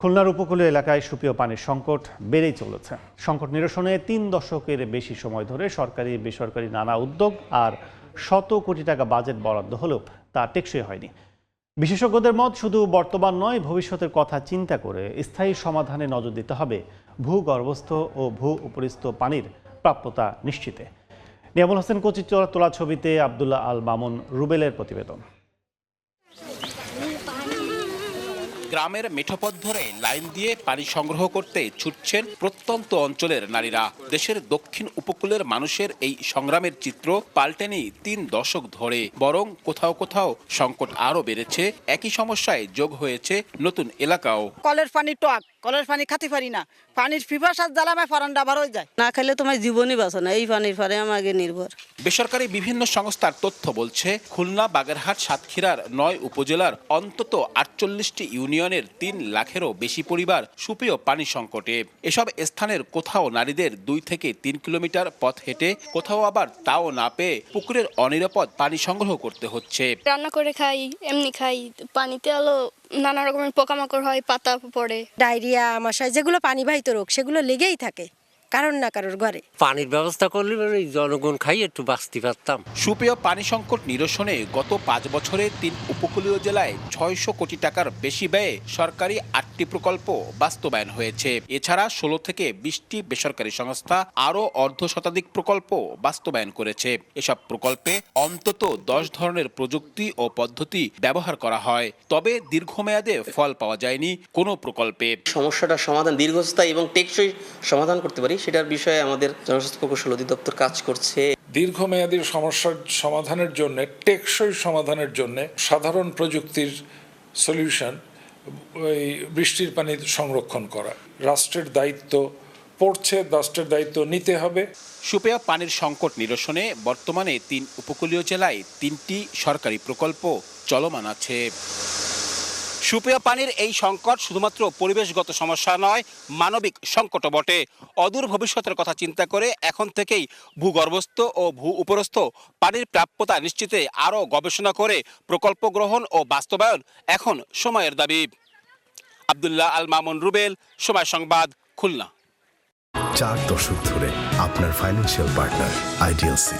খুলনার উপকূলীয় এলাকায় সুপেয় পানির সংকট বেড়েই চলেছে। সংকট নিরসনে তিন দশকের বেশি সময় ধরে সরকারি, বেসরকারি নানা উদ্যোগ আর শত কোটি টাকা বাজেট বরাদ্দ হলেও তা টেকসই হয়নি। বিশেষজ্ঞদের মত শুধু বর্তমান নয়, ভবিষ্যতের কথা চিন্তা করে স্থায়ী সমাধানে নজর দিতে হবে ভূগর্ভস্থ ও ভূ উপরিস্থ পানির প্রাপ্যতা নিশ্চিতে। নিয়ামুল হোসেন কোচি তোলা ছবিতে আবদুল্লাহ আল মামুন রুবেলের প্রতিবেদন। গ্রামের মেঠোপথ ধরে লাইন দিয়ে পানি সংগ্রহ করতে ছুটছেন প্রত্যন্ত অঞ্চলের নারীরা। দেশের দক্ষিণ উপকূলের মানুষের এই সংগ্রামের চিত্র পাল্টেনি তিন দশক ধরে। বরং কোথাও কোথাও সংকট আরও বেড়েছে। একই সমস্যায় যোগ হয়েছে নতুন এলাকাও। কলের পানি টক। কলের পানি খাতে পারি না। পানির পিপাসার জ্বালামায় ফারান্ডা বার হয়ে যায়। না খাইলে তোমার জীবনই বাঁচো না এই পানির পরে আমাকে নির্ভর। বেসরকারি বিভিন্ন সংস্থার তথ্য বলছে খুলনা বাগেরহাট সাতক্ষীরার নয় উপজেলার অন্তত আটচল্লিশটি ইউনিয়নের তিন লাখেরও বেশি পরিবার সুপেয় পানি সংকটে। এসব স্থানের কোথাও নারীদের দুই থেকে তিন কিলোমিটার পথ হেঁটে কোথাও আবার তাও না পেয়ে পুকুরের অনিরাপদ পানি সংগ্রহ করতে হচ্ছে। রান্না করে খাই এমনি খাই পানিতে আলো নানা রকমের পোকামাকড় হয় পাতা পড়ে। ডায়রিয়া আমাশয় যেগুলো পানিবাহিত রোগ সেগুলো লেগেই থাকে। কারণ না কারোর ঘরে। পানির ব্যবস্থা করলে মানে এই জনগণ খাই একটু বাঁচতে পারতাম। সুপেয় পানি সংকট নিরসনে গত পাঁচ বছরে তিন উপকূলীয় জেলায় ছয়শো কোটি টাকার বেশি ব্যয়ে সরকারি আটটি প্রকল্প বাস্তবায়ন হয়েছে। এছাড়া ষোলো থেকে বিশটি বেসরকারি সংস্থা আরও অর্ধ শতাধিক প্রকল্প বাস্তবায়ন করেছে। এসব প্রকল্পে অন্তত দশ ধরনের প্রযুক্তি ও পদ্ধতি ব্যবহার করা হয়। তবে দীর্ঘমেয়াদে ফল পাওয়া যায়নি কোনো প্রকল্পে। সমস্যাটার সমাধান দীর্ঘস্থায়ী এবং টেকসই সমাধান করতে পারি সেটার বিষয়ে আমাদের জনস্বাস্থ্য প্রকৌশল অধিদপ্তর কাজ করছে। দীর্ঘমেয়াদী সমস্যার সমাধানের জন্য টেকসই সমাধানের জন্য সাধারণ প্রযুক্তির সলিউশন ওই বৃষ্টির পানি সংরক্ষণ করা। রাষ্ট্রের দায়িত্ব পড়ছে রাষ্ট্রের দায়িত্ব নিতে হবে। সুপেয় পানির সংকট নিরসনে বর্তমানে তিন উপকূলীয় জেলায় তিনটি সরকারি প্রকল্প চলমান আছে। সুপেয় পানির এই সংকট শুধুমাত্র পরিবেশগত সমস্যা নয়, মানবিক সংকটও বটে। অদূর ভবিষ্যতের কথা চিন্তা করে এখন থেকেই ভূগর্ভস্থ ও ভূ উপরস্থ পানির প্রাপ্যতা নিশ্চিতে আরও গবেষণা করে প্রকল্প গ্রহণ ও বাস্তবায়ন এখন সময়ের দাবি। আবদুল্লাহ আল মামুন রুবেল, সময় সংবাদ, খুলনা। চার দশক ধরে আপনার ফাইন্যান্সিয়াল পার্টনার আইডিএলসি